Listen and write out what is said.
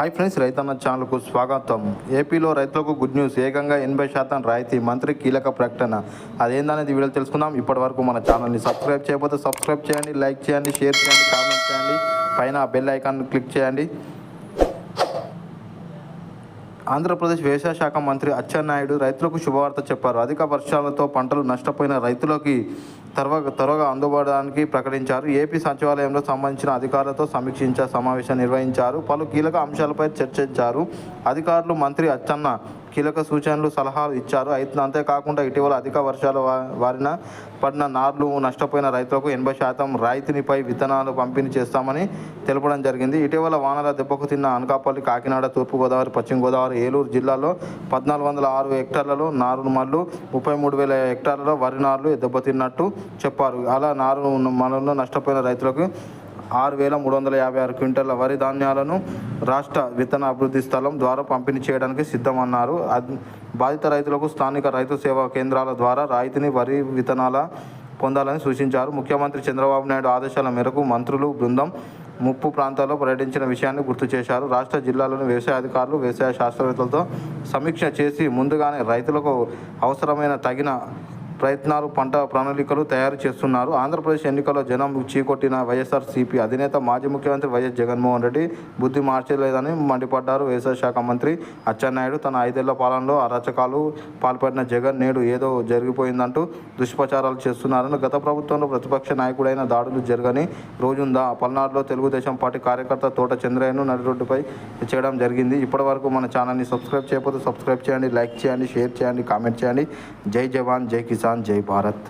Hi friends రైతన్న ఛానల్కు స్వాగతం. ఏపీలో రైతులకు గుడ్ న్యూస్ ఏకంగా ఎనభై శాతం రాయితీ. మంత్రి కీలక ప్రకటన. అదేందనేది వీడియో తెలుసుకుందాం. ఇప్పటి వరకు మన ఛానల్ని సబ్స్క్రైబ్ చేయకపోతే సబ్స్క్రైబ్ చేయండి లైక్ చేయండి షేర్ చేయండి కామెంట్ చేయండి. పైన బెల్ ఐకాన్ క్లిక్ చేయండి. ఆంధ్రప్రదేశ్ వ్యవసాయ శాఖ మంత్రి అచ్చెన్నాయుడు రైతులకు శుభవార్త చెప్పారు. అధిక వర్షాలతో పంటలు నష్టపోయిన రైతులకి త్వరగా త్వరగా అందుబాటుడానికి ప్రకటించారు. ఏపీ సచివాలయంలో సంబంధించిన అధికారులతో సమీక్షించే సమావేశం నిర్వహించారు. పలు కీలక అంశాలపై చర్చించారు. అధికారులు మంత్రి అచ్చన్న కీలక సూచనలు సలహాలు ఇచ్చారు. అయితే అంతేకాకుండా ఇటీవల అధిక వర్షాల వారిన పడిన నార్లు నష్టపోయిన రైతులకు ఎనభై శాతం రాయితీనిపై విత్తనాలు పంపిణీ చేస్తామని తెలపడం జరిగింది. ఇటీవల వానల దెబ్బకు తిన్న అనకాపల్లి కాకినాడ తూర్పుగోదావరి పశ్చిమ గోదావరి ఏలూరు జిల్లాలో పద్నాలుగు వందల ఆరు హెక్టార్లలో నారు మళ్ళు ముప్పై మూడు వేల హెక్టార్లలో వరి నార్లు దెబ్బతిన్నట్టు చెప్పారు. అలా నారు మనలో నష్టపోయిన రైతులకు ఆరు వేల మూడు వందల యాభై ఆరు క్వింటల్ల వరి ధాన్యాలను రాష్ట్ర విత్తన అభివృద్ధి స్థలం ద్వారా పంపిణీ చేయడానికి సిద్ధమన్నారు. బాధిత రైతులకు స్థానిక రైతు సేవా కేంద్రాల ద్వారా రాయితీని వరి విత్తనాల పొందాలని సూచించారు. ముఖ్యమంత్రి చంద్రబాబు నాయుడు ఆదేశాల మేరకు మంత్రులు బృందం ముప్పు ప్రాంతాల్లో పర్యటించిన విషయాన్ని గుర్తు చేశారు. రాష్ట్ర జిల్లాలోని వ్యవసాయ అధికారులు వ్యవసాయ శాస్త్రవేత్తలతో సమీక్ష చేసి ముందుగానే రైతులకు అవసరమైన తగిన ప్రయత్నాలు పంట ప్రణాళికలు తయారు చేస్తున్నారు. ఆంధ్రప్రదేశ్ ఎన్నికల్లో జనం చీకొట్టిన వైఎస్ఆర్సీపీ అధినేత మాజీ ముఖ్యమంత్రి వైఎస్ జగన్మోహన్ రెడ్డి బుద్ధి మార్చలేదని మండిపడ్డారు. వ్యవసాయ శాఖ మంత్రి అచ్చెన్నాయుడు తన ఐదేళ్ళ పాలనలో అరాచకాలు పాల్పడిన జగన్ నేడు ఏదో జరిగిపోయిందంటూ దుష్ప్రచారాలు చేస్తున్నారని గత ప్రభుత్వంలో ప్రతిపక్ష నాయకుడైన దాడులు జరగని రోజుందా. పల్నాడులో తెలుగుదేశం పార్టీ కార్యకర్త తోట చంద్రయ్యను నడి రోడ్డుపై చేయడం జరిగింది. ఇప్పటివరకు మన ఛానల్ని సబ్స్క్రైబ్ చేయకపోతే సబ్స్క్రైబ్ చేయండి లైక్ చేయండి షేర్ చేయండి కామెంట్ చేయండి. జై జవాన్ జై కిసాన్. జై భారత్